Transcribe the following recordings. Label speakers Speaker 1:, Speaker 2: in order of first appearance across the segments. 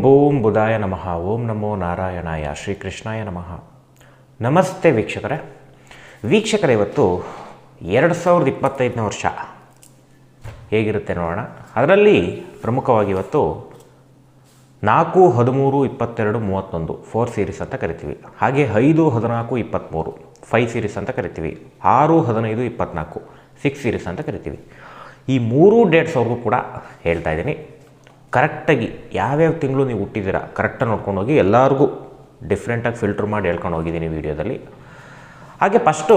Speaker 1: Boom ಬುಧಾಯ ನಮಃ, ಓಂ ನಮೋ ನಾರಾಯಣಾಯ ಶ್ರೀಕೃಷ್ಣಾಯ ನಮಃ. ನಮಸ್ತೆ ವೀಕ್ಷಕರೇ. ವೀಕ್ಷಕರೇ, ಇವತ್ತು ಎರಡು ಸಾವಿರದ ಇಪ್ಪತ್ತೈದನೇ ವರ್ಷ. ಹೇಗಿರುತ್ತೆ ನೋಡೋಣ. ಅದರಲ್ಲಿ ಪ್ರಮುಖವಾಗಿ ಇವತ್ತು ನಾಲ್ಕು ಹದಿಮೂರು ಇಪ್ಪತ್ತೆರಡು ಮೂವತ್ತೊಂದು ಫೋರ್ ಸೀರೀಸ್ ಅಂತ ಕರಿತೀವಿ. ಹಾಗೆ ಐದು ಹದಿನಾಲ್ಕು ಇಪ್ಪತ್ತ್ಮೂರು ಫೈವ್ ಸೀರೀಸ್ ಅಂತ ಕರಿತೀವಿ. ಆರು ಹದಿನೈದು ಇಪ್ಪತ್ತ್ನಾಲ್ಕು ಸಿಕ್ಸ್ ಸೀರೀಸ್ ಅಂತ ಕರಿತೀವಿ. ಈ ಮೂರು ಅವ್ರಿಗೂ ಕೂಡ ಹೇಳ್ತಾ ಇದ್ದೀನಿ. ಕರೆಕ್ಟಾಗಿ ಯಾವ್ಯಾವ ತಿಂಗಳು ನೀವು ಹುಟ್ಟಿದ್ದೀರ, ಕರೆಕ್ಟಾಗಿ ನೋಡ್ಕೊಂಡು ಹೋಗಿ ಎಲ್ಲರಿಗೂ ಡಿಫ್ರೆಂಟಾಗಿ ಫಿಲ್ಟ್ರ್ ಮಾಡಿ ಹೇಳ್ಕೊಂಡು ಹೋಗಿದ್ದೀನಿ ವೀಡಿಯೋದಲ್ಲಿ. ಹಾಗೆ ಫಸ್ಟು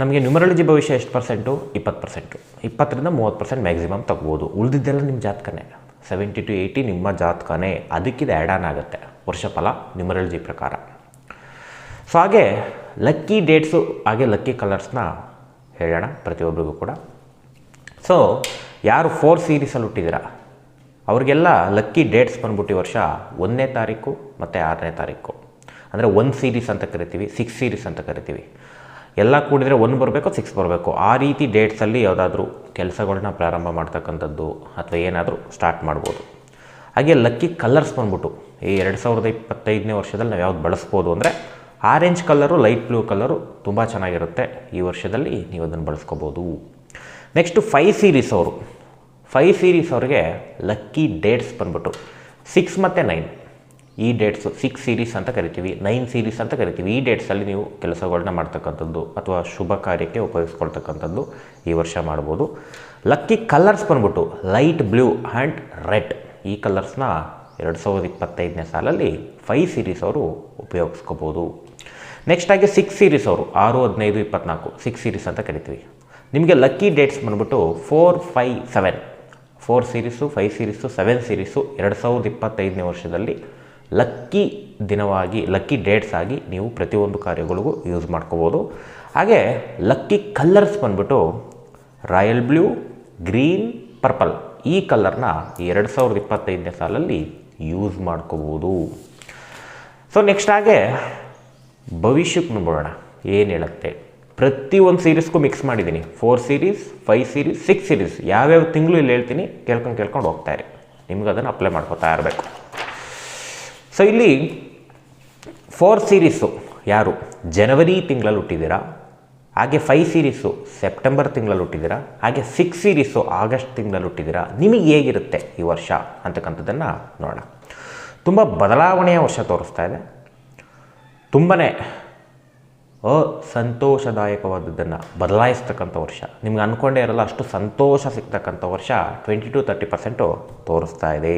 Speaker 1: ನಮಗೆ ನ್ಯೂಮರಾಲಜಿ ಭವಿಷ್ಯ ಎಷ್ಟು ಪರ್ಸೆಂಟು? ಇಪ್ಪತ್ತು ಪರ್ಸೆಂಟು. ಇಪ್ಪತ್ತರಿಂದ ಮೂವತ್ತು ಪರ್ಸೆಂಟ್ ಮ್ಯಾಕ್ಸಿಮಮ್ ತಗ್ಬೋದು. ಉಳಿದಿದ್ದೆಲ್ಲ ನಿಮ್ಮ ಜಾತಕನೇ. ಸೆವೆಂಟಿ ಟು ಏಯ್ಟಿ ನಿಮ್ಮ ಜಾತಕನೇ. ಅದಕ್ಕಿದು ಆ್ಯಡ್ ಆನ್ ಆಗುತ್ತೆ. ವರ್ಷಫಲ ನ್ಯೂಮರಾಲಜಿ ಪ್ರಕಾರ. ಸೊ ಹಾಗೆ ಲಕ್ಕಿ ಡೇಟ್ಸು ಹಾಗೆ ಲಕ್ಕಿ ಕಲರ್ಸ್ನ ಹೇಳೋಣ ಪ್ರತಿಯೊಬ್ಬರಿಗೂ ಕೂಡ. ಸೊ ಯಾರು ಫೋರ್ ಸೀರೀಸಲ್ಲಿ ಹುಟ್ಟಿದ್ದೀರಾ? ಅವ್ರಿಗೆಲ್ಲ ಲಕ್ಕಿ ಡೇಟ್ಸ್ ಬಂದ್ಬಿಟ್ಟು ಈ ವರ್ಷ ಒಂದನೇ ತಾರೀಕು ಮತ್ತು ಆರನೇ ತಾರೀಕು. ಅಂದರೆ ಒನ್ ಸೀರೀಸ್ ಅಂತ ಕರಿತೀವಿ ಸಿಕ್ಸ್ ಸೀರೀಸ್ ಅಂತ ಕರಿತೀವಿ. ಎಲ್ಲ ಕೂಡಿದರೆ ಒನ್ ಬರಬೇಕು ಸಿಕ್ಸ್ ಬರಬೇಕು. ಆ ರೀತಿ ಡೇಟ್ಸಲ್ಲಿ ಯಾವುದಾದ್ರೂ ಕೆಲಸಗಳನ್ನ ಪ್ರಾರಂಭ ಮಾಡ್ತಕ್ಕಂಥದ್ದು ಅಥವಾ ಏನಾದರೂ ಸ್ಟಾರ್ಟ್ ಮಾಡ್ಬೋದು. ಹಾಗೆ ಲಕ್ಕಿ ಕಲರ್ಸ್ ಬಂದ್ಬಿಟ್ಟು, ಈ ಎರಡು ಸಾವಿರದ ಇಪ್ಪತ್ತೈದನೇ ವರ್ಷದಲ್ಲಿ ನಾವು ಯಾವ್ದು ಬಳಸ್ಬೋದು ಅಂದರೆ orange colour light blue colour ತುಂಬ ಚೆನ್ನಾಗಿರುತ್ತೆ ಈ ವರ್ಷದಲ್ಲಿ ನೀವು ಅದನ್ನು ಬಳಸ್ಕೋಬೋದು. ನೆಕ್ಸ್ಟು ಫೈವ್ ಸೀರೀಸ್ ಅವರು. ಫೈವ್ ಸೀರೀಸ್ ಅವ್ರಿಗೆ ಲಕ್ಕಿ ಡೇಟ್ಸ್ ಬಂದ್ಬಿಟ್ಟು. ಸಿಕ್ಸ್ ಮತ್ತು ನೈನ್ ಈ ಡೇಟ್ಸು ಸಿಕ್ಸ್ ಸೀರೀಸ್ ಅಂತ ಕರಿತೀವಿ. ನೈನ್ ಸೀರೀಸ್ ಅಂತ ಕರಿತೀವಿ. ಈ ಡೇಟ್ಸಲ್ಲಿ ನೀವು ಕೆಲಸಗಳನ್ನ ಮಾಡ್ತಕ್ಕಂಥದ್ದು ಅಥವಾ ಶುಭ ಕಾರ್ಯಕ್ಕೆ ಉಪಯೋಗಿಸ್ಕೊಳ್ತಕ್ಕಂಥದ್ದು ಈ ವರ್ಷ ಮಾಡ್ಬೋದು. ಲಕ್ಕಿ ಕಲರ್ಸ್ ಬಂದ್ಬಿಟ್ಟು ಲೈಟ್ ಬ್ಲೂ ಆ್ಯಂಡ್ ರೆಡ್ ಈ ಕಲರ್ಸ್ನ ಎರಡು ಸಾವಿರದ ಇಪ್ಪತ್ತೈದನೇ ಸಾಲಲ್ಲಿ ಫೈವ್ ಸೀರೀಸ್ ಅವರು ಉಪಯೋಗಿಸ್ಕೋಬೋದು. ನೆಕ್ಸ್ಟ್ ಆಗಿ ಸಿಕ್ಸ್ ಸೀರೀಸ್ ಅವರು, ಆರು, ಹದಿನೈದು, ಇಪ್ಪತ್ನಾಲ್ಕು. ಸಿಕ್ಸ್ ಸೀರೀಸ್ ಅಂತ ಕರಿತೀವಿ. ನಿಮಗೆ ಲಕ್ಕಿ ಡೇಟ್ಸ್ ಬಂದ್ಬಿಟ್ಟು four five seven four series five series seven series ಎರಡು ಸಾವಿರದ ಇಪ್ಪತ್ತೈದನೇ ವರ್ಷದಲ್ಲಿ ಲಕ್ಕಿ ದಿನವಾಗಿ ಲಕ್ಕಿ ಡೇಟ್ಸ್ ಆಗಿ ನೀವು ಪ್ರತಿಯೊಂದು ಕಾರ್ಯಗಳಿಗೂ ಯೂಸ್ ಮಾಡ್ಕೋಬೋದು. ಹಾಗೆ ಲಕ್ಕಿ ಕಲ್ಲರ್ಸ್ ಬಂದ್ಬಿಟ್ಟು ರಾಯಲ್ ಬ್ಲೂ ಗ್ರೀನ್ ಪರ್ಪಲ್ ಈ ಕಲರ್ನ ಎರಡು ಸಾವಿರದ ಇಪ್ಪತ್ತೈದನೇ ಸಾಲಲ್ಲಿ ಯೂಸ್ ಮಾಡ್ಕೋಬೋದು. ಸೊ ನೆಕ್ಸ್ಟ್ ಹಾಗೆ ಭವಿಷ್ಯಕ್ಕೆ ನೋಡೋಣ. ಏನು ಹೇಳುತ್ತೆ? ಪ್ರತಿಯೊಂದು ಸೀರೀಸ್ಗೂ ಮಿಕ್ಸ್ ಮಾಡಿದ್ದೀನಿ four series five series six series ಯಾವ್ಯಾವ ತಿಂಗಳು ಇಲ್ಲಿ ಹೇಳ್ತೀನಿ, ಕೇಳ್ಕೊಂಡು ಕೇಳ್ಕೊಂಡು ಹೋಗ್ತಾ ಇರಿ. ನಿಮ್ಗೆ ಅದನ್ನು ಅಪ್ಲೈ ಮಾಡ್ಕೋತಾ ಇರಬೇಕು. ಸೊ ಇಲ್ಲಿ ಫೋರ್ ಸೀರೀಸು ಯಾರು? ಜನವರಿ ತಿಂಗಳಲ್ಲಿ ಹುಟ್ಟಿದ್ದೀರಾ ಹಾಗೆ ಫೈವ್ ಸೀರೀಸು ಸೆಪ್ಟೆಂಬರ್ ತಿಂಗಳಲ್ಲಿ ಹುಟ್ಟಿದ್ದೀರಾ ಹಾಗೆ ಸಿಕ್ಸ್ ಸೀರೀಸು ಆಗಸ್ಟ್ ತಿಂಗಳಲ್ಲಿ ಹುಟ್ಟಿದ್ದೀರಾ ನಿಮಗೆ ಹೇಗಿರುತ್ತೆ ಈ ವರ್ಷ ಅಂತಕ್ಕಂಥದ್ದನ್ನು ನೋಡೋಣ. ತುಂಬ ಬದಲಾವಣೆಯ ವರ್ಷ ತೋರಿಸ್ತಾ ಇದೆ. ತುಂಬಾ ಅಸಂತೋಷದಾಯಕವಾದದ್ದನ್ನು ಬದಲಾಯಿಸ್ತಕ್ಕಂಥ ವರ್ಷ. ನಿಮ್ಗೆ ಅಂದ್ಕೊಂಡೇ ಇರಲ್ಲ, ಅಷ್ಟು ಸಂತೋಷ ಸಿಗ್ತಕ್ಕಂಥ ವರ್ಷ ಟ್ವೆಂಟಿ ಟು ತರ್ಟಿ ಪರ್ಸೆಂಟು ತೋರಿಸ್ತಾ ಇದೆ.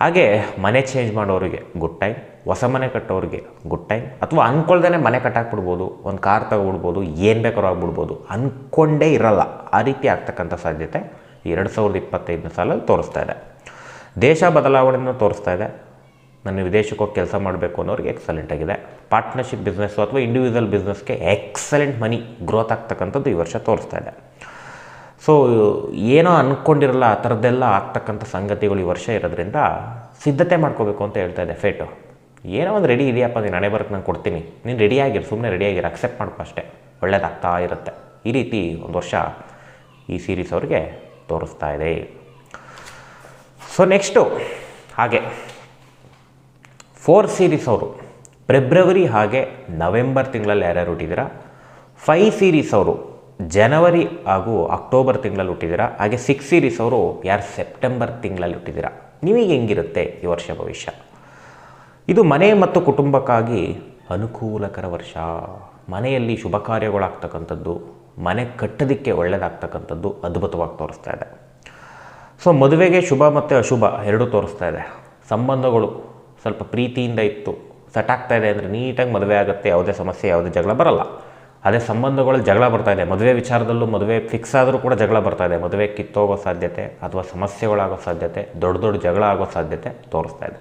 Speaker 1: ಹಾಗೆ ಮನೆ ಚೇಂಜ್ ಮಾಡೋರಿಗೆ ಗುಡ್ ಟೈಮ್ ಹೊಸ ಮನೆ ಕಟ್ಟೋರಿಗೆ ಗುಡ್ ಟೈಮ್ ಅಥವಾ ಅಂದ್ಕೊಳ್ದೇ ಮನೆ ಕಟ್ಟಾಕ್ಬಿಡ್ಬೋದು, ಒಂದು ಕಾರ್ ತಗೊಬಿಡ್ಬೋದು ಏನು ಬೇಕಾದ್ರೂ ಆಗ್ಬಿಡ್ಬೋದು ಅಂದ್ಕೊಂಡೇ ಇರಲ್ಲ. ಆ ರೀತಿ ಆಗ್ತಕ್ಕಂಥ ಸಾಧ್ಯತೆ ಎರಡು ಸಾವಿರದ ಇಪ್ಪತ್ತೈದನೇ ಸಾಲಲ್ಲಿ ತೋರಿಸ್ತಾ ಇದೆ. ದೇಶ ಬದಲಾವಣೆಯನ್ನು ತೋರಿಸ್ತಾ ಇದೆ. ನಾನು ವಿದೇಶಕ್ಕೆ ಹೋಗಿ ಕೆಲಸ ಮಾಡಬೇಕು ಅನ್ನೋರಿಗೆ ಎಕ್ಸಲೆಂಟ್ ಆಗಿದೆ. ಪಾರ್ಟ್ನರ್ಶಿಪ್ ಬಿಸ್ನೆಸ್ ಅಥವಾ ಇಂಡಿವಿಜುವಲ್ ಬಿಸ್ನೆಸ್ಗೆ ಎಕ್ಸಲೆಂಟ್ ಮನಿ ಗ್ರೋತ್ ಆಗ್ತಕ್ಕಂಥದ್ದು ಈ ವರ್ಷ ತೋರಿಸ್ತಾ ಇದೆ. ಸೊ ಏನೋ ಅಂದ್ಕೊಂಡಿರಲ್ಲ ಆ ಥರದ್ದೆಲ್ಲ ಆಗ್ತಕ್ಕಂಥ ಸಂಗತಿಗಳು ಈ ವರ್ಷ ಇರೋದ್ರಿಂದ ಸಿದ್ಧತೆ ಮಾಡ್ಕೋಬೇಕು ಅಂತ ಹೇಳ್ತಾ ಇದೆ ಫೇಟು ಏನೋ ಒಂದು ರೆಡಿ ಇದೆಯಪ್ಪ, ನೀನು ಹಣೆ ಬರಕ್ಕೆ ನಾನು ಕೊಡ್ತೀನಿ. ನೀನು ರೆಡಿಯಾಗಿರು ಸುಮ್ಮನೆ ರೆಡಿಯಾಗಿರು ಅಕ್ಸೆಪ್ಟ್ ಮಾಡ್ಕೋ ಅಷ್ಟೇ. ಒಳ್ಳೇದಾಗ್ತಾ ಇರುತ್ತೆ. ಈ ರೀತಿ ಒಂದು ವರ್ಷ ಈ ಸೀರೀಸ್ ಅವ್ರಿಗೆ ತೋರಿಸ್ತಾ ಇದೆ. ಸೊ ನೆಕ್ಸ್ಟು ಹಾಗೆ. ಫೋರ್ ಸೀರೀಸ್ ಅವರು. ಫೆಬ್ರವರಿ ಹಾಗೆ ನವೆಂಬರ್ ತಿಂಗಳಲ್ಲಿ ಯಾರ್ಯಾರು ಹುಟ್ಟಿದ್ದೀರಾ ಫೈವ್ ಸೀರೀಸ್ ಅವರು ಜನವರಿ ಹಾಗೂ ಅಕ್ಟೋಬರ್ ತಿಂಗಳಲ್ಲಿ ಹುಟ್ಟಿದ್ದೀರಾ ಹಾಗೆ ಸಿಕ್ಸ್ ಸೀರೀಸ್ ಅವರು ಯಾರು ಸೆಪ್ಟೆಂಬರ್ ತಿಂಗಳಲ್ಲಿ ಹುಟ್ಟಿದ್ದೀರಾ ನಿಮಗೆ ಹೆಂಗಿರುತ್ತೆ ಈ ವರ್ಷ ಭವಿಷ್ಯ? ಇದು ಮನೆ ಮತ್ತು ಕುಟುಂಬಕ್ಕಾಗಿ ಅನುಕೂಲಕರ ವರ್ಷ. ಮನೆಯಲ್ಲಿ ಶುಭ ಕಾರ್ಯಗಳಾಗ್ತಕ್ಕಂಥದ್ದು, ಮನೆ ಕಟ್ಟೋದಕ್ಕೆ ಒಳ್ಳೆಯದಾಗ್ತಕ್ಕಂಥದ್ದು ಅದ್ಭುತವಾಗಿ ತೋರಿಸ್ತಾ ಇದೆ. ಸೊ ಮದುವೆಗೆ ಶುಭ ಮತ್ತು ಅಶುಭ ಎರಡೂ ತೋರಿಸ್ತಾ ಇದೆ. ಸಂಬಂಧಗಳು ಸ್ವಲ್ಪ ಪ್ರೀತಿಯಿಂದ ಇತ್ತು. ಸೆಟ್ ಇದೆ ಅಂದರೆ ನೀಟಾಗಿ ಮದುವೆ ಆಗುತ್ತೆ, ಯಾವುದೇ ಸಮಸ್ಯೆ, ಯಾವುದೇ ಜಗಳ ಬರಲ್ಲ. ಅದೇ ಸಂಬಂಧಗಳಲ್ಲಿ ಜಗಳ ಬರ್ತಾ ಇದೆ. ಮದುವೆ ವಿಚಾರದಲ್ಲೂ ಮದುವೆ ಫಿಕ್ಸ್ ಆದರೂ ಕೂಡ ಜಗಳ ಬರ್ತಾ ಇದೆ. ಮದುವೆ ಕಿತ್ತೋಗೋ ಸಾಧ್ಯತೆ ಅಥವಾ ಸಮಸ್ಯೆಗಳಾಗೋ ಸಾಧ್ಯತೆ, ದೊಡ್ಡ ದೊಡ್ಡ ಜಗಳ ಆಗೋ ಸಾಧ್ಯತೆ ತೋರಿಸ್ತಾ ಇದೆ.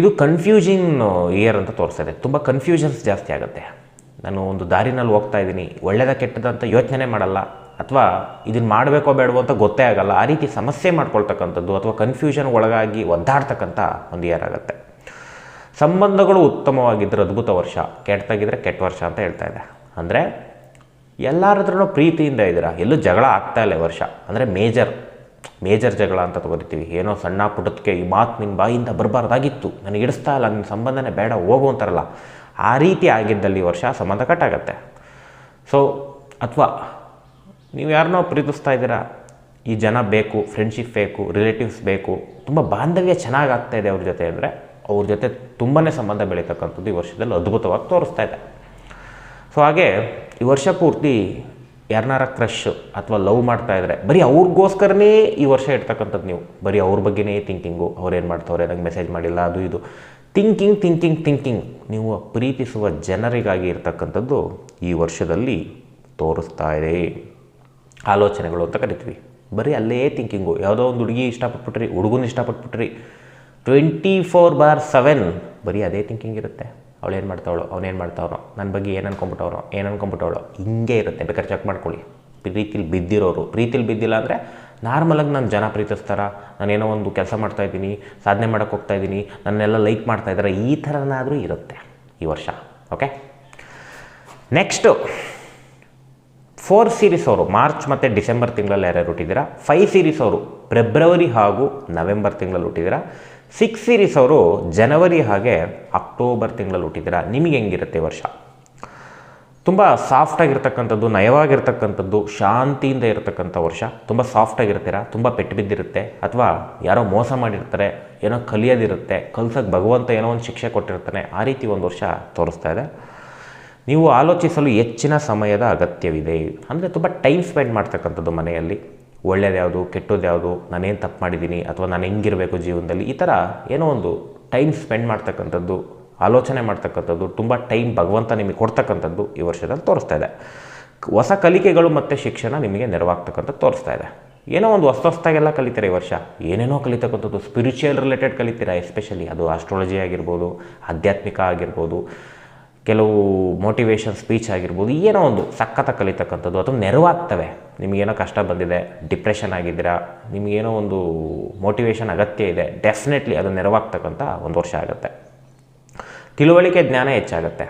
Speaker 1: ಇದು ಕನ್ಫ್ಯೂಸಿಂಗ್ ಇಯರ್ ಅಂತ ತೋರಿಸ್ತಾ ಇದೆ. ತುಂಬ ಕನ್ಫ್ಯೂಷನ್ಸ್ ಜಾಸ್ತಿ ಆಗುತ್ತೆ. ನಾನು ಒಂದು ದಾರಿನಲ್ಲಿ ಹೋಗ್ತಾ ಇದ್ದೀನಿ. ಒಳ್ಳೆಯದ ಕೆಟ್ಟದಂತ ಯೋಚನೆ ಮಾಡಲ್ಲ. ಅಥವಾ ಇದನ್ನು ಮಾಡಬೇಕೋ ಬೇಡವೋ ಅಂತ ಗೊತ್ತೇ ಆಗಲ್ಲ, ಆ ರೀತಿ ಸಮಸ್ಯೆ ಮಾಡ್ಕೊಳ್ತಕ್ಕಂಥದ್ದು ಅಥವಾ ಕನ್ಫ್ಯೂಷನ್ ಒಳಗಾಗಿ ಒದ್ದಾಡ್ತಕ್ಕಂಥ ಒಂದು ಆಗುತ್ತೆ. ಸಂಬಂಧಗಳು ಉತ್ತಮವಾಗಿದ್ದರೆ ಅದ್ಭುತ ವರ್ಷ ಕೆಟ್ಟದಾಗಿದ್ದರೆ ಕೆಟ್ಟ ವರ್ಷ ಅಂತ ಹೇಳ್ತಾ ಇದೆ. ಅಂದರೆ ಎಲ್ಲರ ಹತ್ರನೂ ಪ್ರೀತಿಯಿಂದ ಇದ್ದೀರಾ? ಎಲ್ಲೂ ಜಗಳ ಆಗ್ತಾ ಇಲ್ಲ ವರ್ಷ. ಅಂದರೆ ಮೇಜರ್ ಮೇಜರ್ ಜಗಳ ಅಂತ ತಗೋತೀವಿ ಏನೋ ಸಣ್ಣ ಪುಟಕ್ಕೆ ಈ ಮಾತು ನಿನ್ನ ಬಾಯಿಂದ ಬರಬಾರ್ದಾಗಿತ್ತು. ನನಗೆ ಇಡಿಸ್ತಾ ಇಲ್ಲ ನಿನ್ನ ಸಂಬಂಧನೇ ಬೇಡ, ಹೋಗು ಅಂತಾರಲ್ಲ. ಆ ರೀತಿ ಆಗಿದ್ದಲ್ಲಿ ವರ್ಷ ಸಂಬಂಧ ಕಟ್ಟಾಗತ್ತೆ ಸೊ ಅಥವಾ ನೀವು ಯಾರನ್ನೋ ಪ್ರೀತಿಸ್ತಾ ಇದ್ದೀರಾ? ಈ ಜನ ಬೇಕು ಫ್ರೆಂಡ್ಶಿಪ್ ಬೇಕು ರಿಲೇಟಿವ್ಸ್ ಬೇಕು, ತುಂಬ ಬಾಂಧವ್ಯ ಚೆನ್ನಾಗಿ ಆಗ್ತಾ ಇದೆ ಅವ್ರ ಜೊತೆ ಅಂದರೆ ಅವ್ರ ಜೊತೆ ತುಂಬಾ ಸಂಬಂಧ ಬೆಳೀತಕ್ಕಂಥದ್ದು ಈ ವರ್ಷದಲ್ಲಿ ಅದ್ಭುತವಾಗಿ ತೋರಿಸ್ತಾ ಇದೆ. ಸೊ ಹಾಗೆ ಈ ವರ್ಷ ಪೂರ್ತಿ ಯಾರನ್ನಾರ ಕ್ರಶ್ ಅಥವಾ ಲವ್ ಮಾಡ್ತಾ ಇದ್ದರೆ ಬರೀ ಅವ್ರಿಗೋಸ್ಕರನೇ ಈ ವರ್ಷ ಇಡ್ತಕ್ಕಂಥದ್ದು ನೀವು. ಬರೀ ಅವ್ರ ಬಗ್ಗೆನೇ ಥಿಂಕಿಂಗು ಅವ್ರೇನು ಮಾಡ್ತವ್ರೆ, ನಂಗೆ ಮೆಸೇಜ್ ಮಾಡಿಲ್ಲ, ಅದು ಇದು. ಥಿಂಕಿಂಗ್ ಥಿಂಕಿಂಗ್ ಥಿಂಕಿಂಗ್ ನೀವು ಪ್ರೀತಿಸುವ ಜನರಿಗಾಗಿ ಇರ್ತಕ್ಕಂಥದ್ದು ಈ ವರ್ಷದಲ್ಲಿ ತೋರಿಸ್ತಾ ಇದೆ. ಆಲೋಚನೆಗಳು ಅಂತ ಕರಿತೀವಿ. ಬರೀ ಅಲ್ಲೇ ಥಿಂಕಿಂಗು ಯಾವುದೋ ಒಂದು ಹುಡುಗಿ ಇಷ್ಟಪಟ್ಬಿಟ್ರಿ, ಹುಡುಗನ ಇಷ್ಟಪಟ್ಬಿಟ್ರಿ. ಟ್ವೆಂಟಿ ಫೋರ್ ಬಾರ್ ಸೆವೆನ್ ಬರೀ ಅದೇ ಥಿಂಕಿಂಗ್ ಇರುತ್ತೆ. ಅವಳು ಏನು ಮಾಡ್ತಾವಳು? ಅವನೇನು ಮಾಡ್ತಾವ್ರು ನನ್ನ ಬಗ್ಗೆ ಏನು ಅನ್ಕೊಂಬಿಟ್ಟವ್ರೋ ಏನು ಅನ್ಕೊಂಬಿಟ್ಟವಳು? ಹಿಂಗೆ ಇರುತ್ತೆ. ಬೇಕಾದ್ರೆ ಚೆಕ್ ಮಾಡ್ಕೊಳ್ಳಿ. ಪ್ರೀತಿಲಿ ಬಿದ್ದಿರೋರು. ಪ್ರೀತಿಲಿ ಬಿದ್ದಿಲ್ಲ ಅಂದರೆ ನಾರ್ಮಲಾಗಿ ನಾನು ಜನ ಪ್ರೀತಿಸ್ತಾರ? ನಾನೇನೋ ಒಂದು ಕೆಲಸ ಮಾಡ್ತಾಯಿದ್ದೀನಿ ಸಾಧನೆ ಮಾಡೋಕ್ಕೆ ಹೋಗ್ತಾ ಇದ್ದೀನಿ, ನನ್ನೆಲ್ಲ ಲೈಕ್ ಮಾಡ್ತಾ ಇದ್ದಾರೆ ಈ ಥರನಾದರೂ ಇರುತ್ತೆ ಈ ವರ್ಷ. ಓಕೆ ನೆಕ್ಸ್ಟು ಫೋರ್ ಸೀರೀಸ್ ಅವರು ಮಾರ್ಚ್ ಮತ್ತು ಡಿಸೆಂಬರ್ ತಿಂಗಳಲ್ಲಿ ಯಾರ್ಯಾರು ಹುಟ್ಟಿದ್ದೀರಾ ಫೈವ್ ಸೀರೀಸ್ ಅವರು ಫೆಬ್ರವರಿ ಹಾಗೂ ನವೆಂಬರ್ ತಿಂಗಳಲ್ಲಿ ಹುಟ್ಟಿದ್ದೀರಾ ಸಿಕ್ಸ್ ಸೀರೀಸ್ ಅವರು ಜನವರಿ ಹಾಗೆ ಅಕ್ಟೋಬರ್ ತಿಂಗಳಲ್ಲಿ ಹುಟ್ಟಿದ್ದೀರಾ ನಿಮಗೆ ಹೆಂಗಿರುತ್ತೆ ವರ್ಷ? ತುಂಬ ಸಾಫ್ಟಾಗಿರ್ತಕ್ಕಂಥದ್ದು ನಯವಾಗಿರ್ತಕ್ಕಂಥದ್ದು, ಶಾಂತಿಯಿಂದ ಇರತಕ್ಕಂಥ ವರ್ಷ. ತುಂಬ ಸಾಫ್ಟಾಗಿರ್ತೀರ ತುಂಬ ಪೆಟ್ಟು ಬಿದ್ದಿರುತ್ತೆ? ಅಥವಾ ಯಾರೋ ಮೋಸ ಮಾಡಿರ್ತಾರೆ, ಏನೋ ಕಲಿಯೋದಿರುತ್ತೆ ಕಲ್ಸಕ್ಕೆ ಭಗವಂತ ಏನೋ ಒಂದು ಶಿಕ್ಷೆ ಕೊಟ್ಟಿರ್ತಾನೆ, ಆ ರೀತಿ ಒಂದು ವರ್ಷ ತೋರಿಸ್ತಾ ಇದೆ. ನೀವು ಆಲೋಚಿಸಲು ಹೆಚ್ಚಿನ ಸಮಯದ ಅಗತ್ಯವಿದೆ. ಅಂದರೆ ತುಂಬ ಟೈಮ್ ಸ್ಪೆಂಡ್ ಮಾಡ್ತಕ್ಕಂಥದ್ದು ಮನೆಯಲ್ಲಿ. ಒಳ್ಳೇದು ಯಾವುದು ಕೆಟ್ಟದ್ದು ಯಾವುದು, ನಾನೇನು ತಪ್ಪು ಮಾಡಿದ್ದೀನಿ ಅಥವಾ ನಾನು ಹೆಂಗಿರಬೇಕು ಜೀವನದಲ್ಲಿ, ಈ ಥರ ಏನೋ ಒಂದು ಟೈಮ್ ಸ್ಪೆಂಡ್ ಮಾಡ್ತಕ್ಕಂಥದ್ದು, ಆಲೋಚನೆ ಮಾಡ್ತಕ್ಕಂಥದ್ದು, ತುಂಬ ಟೈಮ್ ಭಗವಂತ ನಿಮಗೆ ಕೊಡ್ತಕ್ಕಂಥದ್ದು ಈ ವರ್ಷದಲ್ಲಿ ತೋರಿಸ್ತಾ ಇದೆ. ಹೊಸ ಕಲಿಕೆಗಳು ಮತ್ತು ಶಿಕ್ಷಣ ನಿಮಗೆ ನೆರವಾಗ್ತಕ್ಕಂಥದ್ದು ತೋರಿಸ್ತಾ ಇದೆ. ಏನೋ ಒಂದು ಹೊಸ ಹೊಸ್ದಾಗೆಲ್ಲ ಕಲಿತೀರ ಈ ವರ್ಷ? ಏನೇನೋ ಕಲಿತಕ್ಕಂಥದ್ದು ಸ್ಪಿರಿಚುವಲ್ ರಿಲೇಟೆಡ್ ಕಲಿತೀರಾ? ಎಸ್ಪೆಷಲಿ ಅದು ಆಸ್ಟ್ರಾಲಜಿ ಆಗಿರ್ಬೋದು, ಆಧ್ಯಾತ್ಮಿಕ ಆಗಿರ್ಬೋದು ಕೆಲವು ಮೋಟಿವೇಶನ್ ಸ್ಪೀಚ್ ಆಗಿರ್ಬೋದು, ಏನೋ ಒಂದು ಸಖತ್ತ ಕಲಿತಕ್ಕಂಥದ್ದು ಅಥವಾ ನೆರವಾಗ್ತವೆ. ನಿಮಗೇನೋ ಕಷ್ಟ ಬಂದಿದೆ ಡಿಪ್ರೆಷನ್ ಆಗಿದ್ದೀರಾ, ನಿಮಗೇನೋ ಒಂದು ಮೋಟಿವೇಶನ್ ಅಗತ್ಯ ಇದೆ ಡೆಫಿನೆಟ್ಲಿ ಅದು ನೆರವಾಗ್ತಕ್ಕಂಥ ಒಂದು ವರ್ಷ ಆಗುತ್ತೆ. ತಿಳುವಳಿಕೆ ಜ್ಞಾನ ಹೆಚ್ಚಾಗುತ್ತೆ.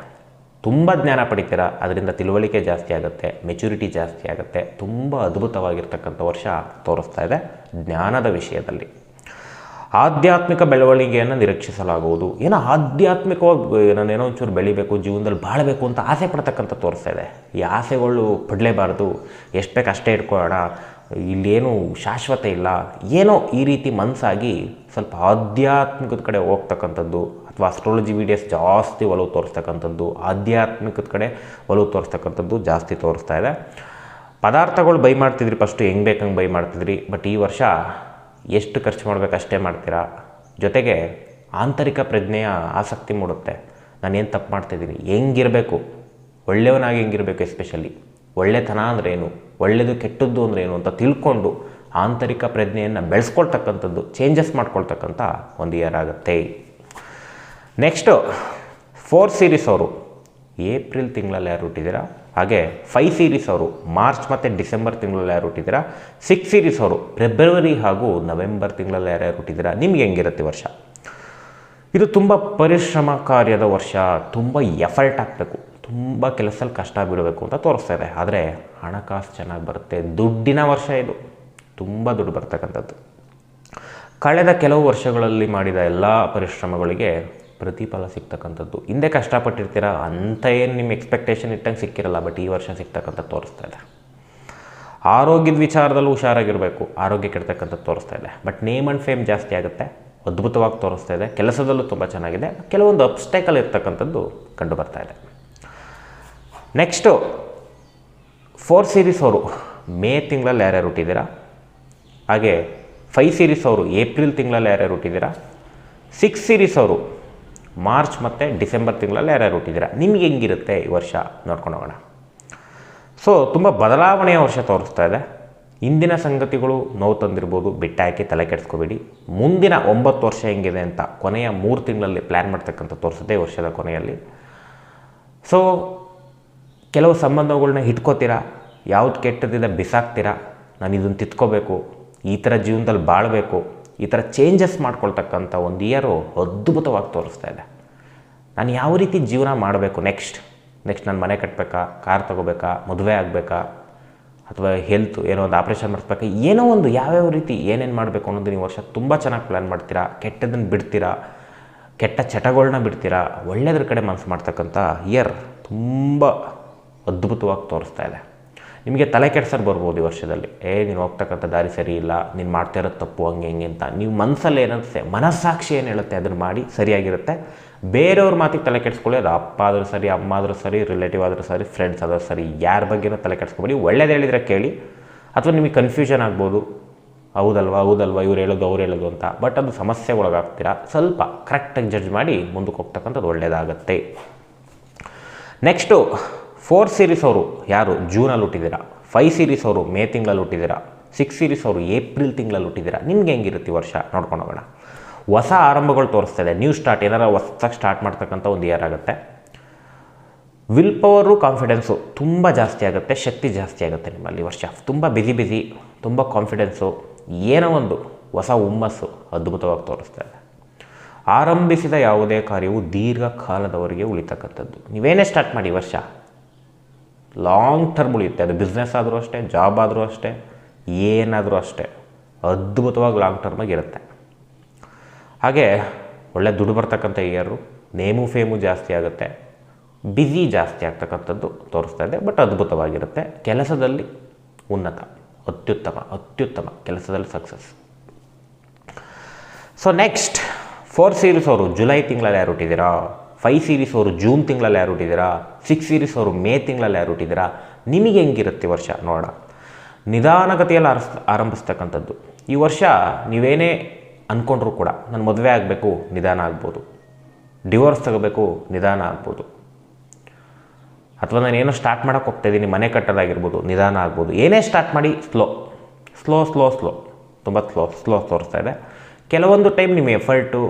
Speaker 1: ತುಂಬ ಜ್ಞಾನ ಪಡಿತೀರ, ಅದರಿಂದ ತಿಳುವಳಿಕೆ ಜಾಸ್ತಿ ಆಗುತ್ತೆ ಮೆಚುರಿಟಿ ಜಾಸ್ತಿ ಆಗುತ್ತೆ. ತುಂಬ ಅದ್ಭುತವಾಗಿರ್ತಕ್ಕಂಥ ವರ್ಷ ತೋರಿಸ್ತಾ ಇದೆ ಜ್ಞಾನದ ವಿಷಯದಲ್ಲಿ. ಆಧ್ಯಾತ್ಮಿಕ ಬೆಳವಣಿಗೆಯನ್ನು ನಿರೀಕ್ಷಿಸಲಾಗುವುದು. ಏನೋ ಆಧ್ಯಾತ್ಮಿಕವಾಗಿ ನಾನೇನೋ ಒಂಚೂರು ಬೆಳಿಬೇಕು, ಜೀವನದಲ್ಲಿ ಬಾಳಬೇಕು ಅಂತ ಆಸೆ ಪಡ್ತಕ್ಕಂಥ ತೋರಿಸ್ತಾ ಇದೆ. ಈ ಆಸೆಗಳು ಪಡಲೇಬಾರ್ದು. ಎಷ್ಟು ಬೇಕು ಅಷ್ಟೇ ಇಟ್ಕೊಳ್ಳೋಣ. ಇಲ್ಲೇನು ಶಾಶ್ವತ ಇಲ್ಲ. ಏನೋ ಈ ರೀತಿ ಮನಸ್ಸಾಗಿ ಸ್ವಲ್ಪ ಆಧ್ಯಾತ್ಮಿಕದ ಕಡೆ ಹೋಗ್ತಕ್ಕಂಥದ್ದು, ಅಥವಾ ಅಸ್ಟ್ರಾಲಜಿ ವಿಡಿಯೋಸ್ ಜಾಸ್ತಿ ಒಲವು ತೋರಿಸ್ತಕ್ಕಂಥದ್ದು, ಆಧ್ಯಾತ್ಮಿಕದ ಕಡೆ ಒಲವು ತೋರಿಸ್ತಕ್ಕಂಥದ್ದು ಜಾಸ್ತಿ ತೋರಿಸ್ತಾ ಇದೆ. ಪದಾರ್ಥಗಳು ಬೈ ಮಾಡ್ತಿದ್ರಿ ಫಸ್ಟು ಹೆಂಗೆ ಬೇಕಂಗೆ ಬೈ ಮಾಡ್ತಿದ್ರಿ. ಬಟ್ ಈ ವರ್ಷ ಎಷ್ಟು ಖರ್ಚು ಮಾಡಬೇಕು ಅಷ್ಟೇ ಮಾಡ್ತೀರಾ? ಜೊತೆಗೆ ಆಂತರಿಕ ಪ್ರಜ್ಞೆಯ ಆಸಕ್ತಿ ಮೂಡುತ್ತೆ. ನಾನೇನು ತಪ್ಪು ಮಾಡ್ತಿದ್ದೀನಿ? ಹೆಂಗಿರಬೇಕು? ಒಳ್ಳೆಯವನಾಗಿ ಹೆಂಗಿರಬೇಕು ಎಸ್ಪೆಷಲಿ ಒಳ್ಳೆತನ ಅಂದ್ರೇನು ಒಳ್ಳೆಯದು ಕೆಟ್ಟದ್ದು ಅಂದ್ರೇನು ಅಂತ ತಿಳ್ಕೊಂಡು ಆಂತರಿಕ ಪ್ರಜ್ಞೆಯನ್ನು ಬೆಳೆಸ್ಕೊಳ್ತಕ್ಕಂಥದ್ದು ಚೇಂಜಸ್ ಮಾಡ್ಕೊಳ್ತಕ್ಕಂಥ ಒಂದು ಇಯರ್ ಆಗುತ್ತೆ. ನೆಕ್ಸ್ಟು ಫೋರ್ ಸೀರೀಸ್ ಅವರು ಏಪ್ರಿಲ್ ತಿಂಗಳಲ್ಲಿ ಯಾರು ಹುಟ್ಟಿದ್ದೀರಾ? ಹಾಗೆ ಫೈವ್ ಸೀರೀಸ್ ಅವರು ಮಾರ್ಚ್ ಮತ್ತು ಡಿಸೆಂಬರ್ ತಿಂಗಳಲ್ಲಿ ಯಾರು ಹುಟ್ಟಿದ್ದೀರಾ ಸಿಕ್ಸ್ ಸೀರೀಸ್ ಅವರು ಫೆಬ್ರವರಿ ಹಾಗೂ ನವೆಂಬರ್ ತಿಂಗಳಲ್ಲಿ ಯಾರ್ಯಾರು ಹುಟ್ಟಿದ್ದೀರಾ ನಿಮ್ಗೆ ಹೆಂಗಿರುತ್ತೆ ವರ್ಷ? ಇದು ತುಂಬ ಪರಿಶ್ರಮ ಕಾರ್ಯದ ವರ್ಷ, ತುಂಬ ಎಫರ್ಟ್ ಹಾಕಬೇಕು ತುಂಬ ಕೆಲಸದಲ್ಲಿ ಕಷ್ಟ ಬಿಡಬೇಕು ಅಂತ ತೋರಿಸ್ತಾ ಇದೆ. ಆದರೆ ಹಣಕಾಸು ಚೆನ್ನಾಗಿ ಬರುತ್ತೆ, ದುಡ್ಡಿನ ವರ್ಷ ಇದು, ತುಂಬ ದುಡ್ಡು ಬರ್ತಕ್ಕಂಥದ್ದು. ಕಳೆದ ಕೆಲವು ವರ್ಷಗಳಲ್ಲಿ ಮಾಡಿದ ಎಲ್ಲ ಪರಿಶ್ರಮಗಳಿಗೆ ಪ್ರತಿಫಲ ಸಿಗ್ತಕ್ಕಂಥದ್ದು. ಹಿಂದೆ ಕಷ್ಟಪಟ್ಟಿರ್ತೀರ? ಅಂತ ಏನು ನಿಮ್ಮ ಎಕ್ಸ್ಪೆಕ್ಟೇಷನ್ ಇಟ್ಟಂಗೆ ಸಿಕ್ಕಿರಲ್ಲ ಬಟ್ ಈ ವರ್ಷ ಸಿಗ್ತಕ್ಕಂಥ ತೋರಿಸ್ತಾ ಇದೆ. ಆರೋಗ್ಯದ ವಿಚಾರದಲ್ಲೂ ಹುಷಾರಾಗಿರಬೇಕು. ಆರೋಗ್ಯ ಕೆಡ್ತಕ್ಕಂಥದ್ದು ತೋರಿಸ್ತಾ ಇದೆ. ಬಟ್ ನೇಮ್ ಆ್ಯಂಡ್ ಫೇಮ್ ಜಾಸ್ತಿ ಆಗುತ್ತೆ. ಅದ್ಭುತವಾಗಿ ತೋರಿಸ್ತಾ ಇದೆ. ಕೆಲಸದಲ್ಲೂ ತುಂಬ ಚೆನ್ನಾಗಿದೆ. ಕೆಲವೊಂದು ಅಬ್ಸ್ಟೈಕಲ್ ಇರ್ತಕ್ಕಂಥದ್ದು ಕಂಡು ಬರ್ತಾ ಇದೆ. ನೆಕ್ಸ್ಟು ಫೋರ್ ಸೀರೀಸ್ ಅವರು. ಮೇ ತಿಂಗಳಲ್ಲಿ ಯಾರ್ಯಾರು ಹುಟ್ಟಿದ್ದೀರಾ ಹಾಗೆ ಫೈವ್ ಸೀರೀಸ್ ಅವರು. ಏಪ್ರಿಲ್ ತಿಂಗಳಲ್ಲಿ ಯಾರ್ಯಾರು ಹುಟ್ಟಿದ್ದೀರಾ ಸಿಕ್ಸ್ ಸೀರೀಸ್ ಅವರು. ಮಾರ್ಚ್ ಮತ್ತು ಡಿಸೆಂಬರ್ ತಿಂಗಳಲ್ಲಿ ಯಾರ್ಯಾರು ಹುಟ್ಟಿದ್ದೀರಾ ನಿಮ್ಗೆ ಹೆಂಗಿರುತ್ತೆ ಈ ವರ್ಷ? ನೋಡ್ಕೊಂಡು ಹೋಗೋಣ. ಸೊ ತುಂಬ ಬದಲಾವಣೆಯ ವರ್ಷ ತೋರಿಸ್ತಾ ಇದೆ. ಇಂದಿನ ಸಂಗತಿಗಳು ನೋವು ತಂದಿರ್ಬೋದು ಬಿಟ್ಟಾಕಿ ತಲೆ ಕೆಡಿಸ್ಕೋಬೇಡಿ. ಮುಂದಿನ ಒಂಬತ್ತು ವರ್ಷ ಹೆಂಗಿದೆ ಅಂತ ಕೊನೆಯ ಮೂರು ತಿಂಗಳಲ್ಲಿ ಪ್ಲ್ಯಾನ್ ಮಾಡ್ತಕ್ಕಂಥ ತೋರಿಸುತ್ತೆ ವರ್ಷದ ಕೊನೆಯಲ್ಲಿ. ಸೊ ಕೆಲವು ಸಂಬಂಧಗಳನ್ನ ಇಟ್ಕೋತೀರಾ ಯಾವ್ದು ಕೆಟ್ಟದಿಂದ ಬಿಸಾಕ್ತೀರಾ? ನಾನು ಇದನ್ನು ತಿತ್ಕೋಬೇಕು. ಈ ಥರ ಜೀವನದಲ್ಲಿ ಬಾಳಬೇಕು. ಈ ಥರ ಚೇಂಜಸ್ ಮಾಡ್ಕೊಳ್ತಕ್ಕಂಥ ಒಂದು ಇಯರು ಅದ್ಭುತವಾಗಿ ತೋರಿಸ್ತಾ ಇದೆ. ನಾನು ಯಾವ ರೀತಿ ಜೀವನ ಮಾಡಬೇಕು ನೆಕ್ಸ್ಟ್ ನೆಕ್ಸ್ಟ್ ನಾನು ಮನೆ ಕಟ್ಟಬೇಕಾ ಕಾರ್ ತೊಗೋಬೇಕಾ? ಮದುವೆ ಆಗಬೇಕಾ? ಅಥವಾ ಹೆಲ್ತ್ ಏನೋ ಒಂದು ಆಪ್ರೇಷನ್ ಮಾಡಿಸ್ಬೇಕಾ ಏನೋ ಒಂದು ಯಾವ್ಯಾವ ರೀತಿ ಏನೇನು ಮಾಡಬೇಕು ಅನ್ನೋದು ನೀವು ವರ್ಷ ತುಂಬ ಚೆನ್ನಾಗಿ ಪ್ಲ್ಯಾನ್ ಮಾಡ್ತೀರಾ? ಕೆಟ್ಟದನ್ನು ಬಿಡ್ತೀರಾ? ಕೆಟ್ಟ ಚಟಗಳನ್ನ ಬಿಡ್ತೀರಾ? ಒಳ್ಳೆಯದ್ರ ಕಡೆ ಮನಸ್ಸು ಮಾಡ್ತಕ್ಕಂಥ ಇಯರ್ ತುಂಬ ಅದ್ಭುತವಾಗಿ ತೋರಿಸ್ತಾ ಇದೆ. ನಿಮಗೆ ತಲೆ ಕೆಡ್ಸರ್ ಬರ್ಬೋದು ಈ ವರ್ಷದಲ್ಲಿ. ಏ, ನೀನು ಹೋಗ್ತಕ್ಕಂಥ ದಾರಿ ಸರಿ ಇಲ್ಲ. ನೀನು ಮಾಡ್ತಾ ಇರೋದು ತಪ್ಪು, ಹಂಗೆ, ಹಿಂಗೆ ಅಂತ. ನೀವು ಮನಸ್ಸಲ್ಲಿ ಏನನ್ಸುತ್ತೆ ಮನಸ್ಸಾಕ್ಷಿ ಏನು ಹೇಳುತ್ತೆ? ಅದನ್ನು ಮಾಡಿ ಸರಿಯಾಗಿರುತ್ತೆ. ಬೇರೆಯವ್ರ ಮಾತಿಗೆ ತಲೆ ಕೆಡಿಸ್ಕೊಳ್ಳಿ, ಅದು ಅಪ್ಪ ಆದರೂ ಸರಿ ಅಮ್ಮ ಆದರೂ ಸರಿ ರಿಲೇಟಿವ್ ಆದರೂ ಸರಿ ಫ್ರೆಂಡ್ಸ್ ಆದರೂ ಸರಿ, ಯಾರ ಬಗ್ಗೆನೂ ತಲೆ ಕೆಡಿಸ್ಕೊಬೇಡಿ. ಒಳ್ಳೇದು ಹೇಳಿದರೆ ಕೇಳಿ, ಅಥವಾ ನಿಮಗೆ ಕನ್ಫ್ಯೂಷನ್ ಆಗ್ಬೋದು, ಹೌದಲ್ವಾ ಹೌದಲ್ವಾ, ಇವ್ರು ಹೇಳೋದು, ಅವ್ರು ಹೇಳೋದು ಅಂತ. ಬಟ್ ಅದು ಸಮಸ್ಯೆ ಒಳಗಾಗ್ತೀರಾ ಸ್ವಲ್ಪ ಕರೆಕ್ಟಾಗಿ ಜಡ್ಜ್ ಮಾಡಿ ಮುಂದಕ್ಕೆ ಹೋಗ್ತಕ್ಕಂಥದ್ದು ಒಳ್ಳೆಯದಾಗತ್ತೆ ನೆಕ್ಸ್ಟು ಫೋರ್ ಸೀರೀಸ್ ಅವರು ಯಾರು? ಜೂನಲ್ಲಿ ಹುಟ್ಟಿದ್ದೀರಾ ಫೈವ್ ಸೀರೀಸ್ ಅವರು ಮೇ ತಿಂಗಳಲ್ಲಿ ಹುಟ್ಟಿದ್ದೀರಾ ಸಿಕ್ಸ್ ಸೀರೀಸ್ ಅವರು ಏಪ್ರಿಲ್ ತಿಂಗಳಲ್ಲಿ ಹುಟ್ಟಿದ್ದೀರಾ ನಿಮ್ಗೆ ಹೆಂಗಿರುತ್ತೆ ವರ್ಷ? ನೋಡ್ಕೊಂಡು ಹೋಗೋಣ. ಹೊಸ ಆರಂಭಗಳು ತೋರಿಸ್ತಾ ಇದೆ ನ್ಯೂ ಸ್ಟಾರ್ಟ್ ಏನಾರ ಹೊಸ್ದಾಗಿ ಸ್ಟಾರ್ಟ್ ಮಾಡ್ತಕ್ಕಂಥ ಒಂದು ಇಯರ್ ಆಗುತ್ತೆ. ವಿಲ್ ಪವರು ಕಾನ್ಫಿಡೆನ್ಸು ತುಂಬ ಜಾಸ್ತಿ ಆಗುತ್ತೆ. ಶಕ್ತಿ ಜಾಸ್ತಿ ಆಗುತ್ತೆ ನಿಮ್ಮಲ್ಲಿ ವರ್ಷ. ತುಂಬ ಬಿಸಿ ಬಿಸಿ ತುಂಬ ಕಾನ್ಫಿಡೆನ್ಸು ಏನೋ ಒಂದು ಹೊಸ ಹುಮ್ಮಸ್ಸು ಅದ್ಭುತವಾಗಿ ತೋರಿಸ್ತಾ ಇದೆ. ಆರಂಭಿಸಿದ ಯಾವುದೇ ಕಾರ್ಯವು ದೀರ್ಘಕಾಲದವರೆಗೆ ಉಳಿತಕ್ಕಂಥದ್ದು. ನೀವೇನೇ ಸ್ಟಾರ್ಟ್ ಮಾಡಿ ವರ್ಷ. ಲಾಂಗ್ ಟರ್ಮ್ ಉಳಿಯುತ್ತೆ. ಅದು ಬಿಸ್ನೆಸ್ ಆದರೂ ಅಷ್ಟೇ ಜಾಬ್ ಆದರೂ ಅಷ್ಟೇ, ಏನಾದರೂ ಅಷ್ಟೇ. ಅದ್ಭುತವಾಗಿ ಲಾಂಗ್ ಟರ್ಮಾಗಿ ಇರುತ್ತೆ. ಹಾಗೆ ಒಳ್ಳೆ ದುಡ್ಡು ಬರ್ತಕ್ಕಂಥ ಇಯರು ನೇಮು ಫೇಮು ಜಾಸ್ತಿ ಆಗುತ್ತೆ ಬ್ಯುಸಿ ಜಾಸ್ತಿ ಆಗ್ತಕ್ಕಂಥದ್ದು ತೋರಿಸ್ತಾ ಇದೆ ಬಟ್ ಅದ್ಭುತವಾಗಿರುತ್ತೆ. ಕೆಲಸದಲ್ಲಿ ಉನ್ನತ, ಅತ್ಯುತ್ತಮ ಅತ್ಯುತ್ತಮ ಕೆಲಸದಲ್ಲಿ success so next four series ಅವರು ಜುಲೈ ತಿಂಗಳಲ್ಲಿ ಯಾರು ಹುಟ್ಟಿದ್ದೀರಾ? ಫೈವ್ ಸೀರೀಸ್ ಅವರು ಜೂನ್ ತಿಂಗಳಲ್ಲಿ ಯಾರು ಹುಟ್ಟಿದ್ದೀರಾ? ಸಿಕ್ಸ್ ಸೀರೀಸ್ ಅವರು ಮೇ ತಿಂಗಳಲ್ಲಿ ಯಾರು ಹುಟ್ಟಿದ್ದೀರಾ? ನಿಮಗೆ ಹೆಂಗಿರುತ್ತೆ ವರ್ಷ? ನೋಡೋಣ. ನಿಧಾನಗತಿಯಲ್ಲಿ ಆರಿಸ್, ಆರಂಭಿಸ್ತಕ್ಕಂಥದ್ದು. ಈ ವರ್ಷ ನೀವೇನೇ ಅಂದ್ಕೊಂಡ್ರೂ ಕೂಡ ನಾನು ಮದುವೆ ಆಗಬೇಕು, ನಿಧಾನ ಆಗ್ಬೋದು. ಡಿವೋರ್ಸ್ ತಗೋಬೇಕು, ನಿಧಾನ ಆಗ್ಬೋದು. ಅಥವಾ ನಾನು ಏನೋ ಸ್ಟಾರ್ಟ್ ಮಾಡೋಕೆ ಹೋಗ್ತಾ ಇದ್ದೀನಿ ಮನೆ ಕಟ್ಟೋದಾಗಿರ್ಬೋದು, ನಿಧಾನ ಆಗ್ಬೋದು. ಏನೇ ಸ್ಟಾರ್ಟ್ ಮಾಡಿ ಸ್ಲೋ ಸ್ಲೋ ಸ್ಲೋ ಸ್ಲೋ ತುಂಬ ಸ್ಲೋ ಸ್ಲೋ ತೋರಿಸ್ತಾ ಇದೆ. ಕೆಲವೊಂದು ಟೈಮ್ ನಿಮ್ಮ ಎಫರ್ಟು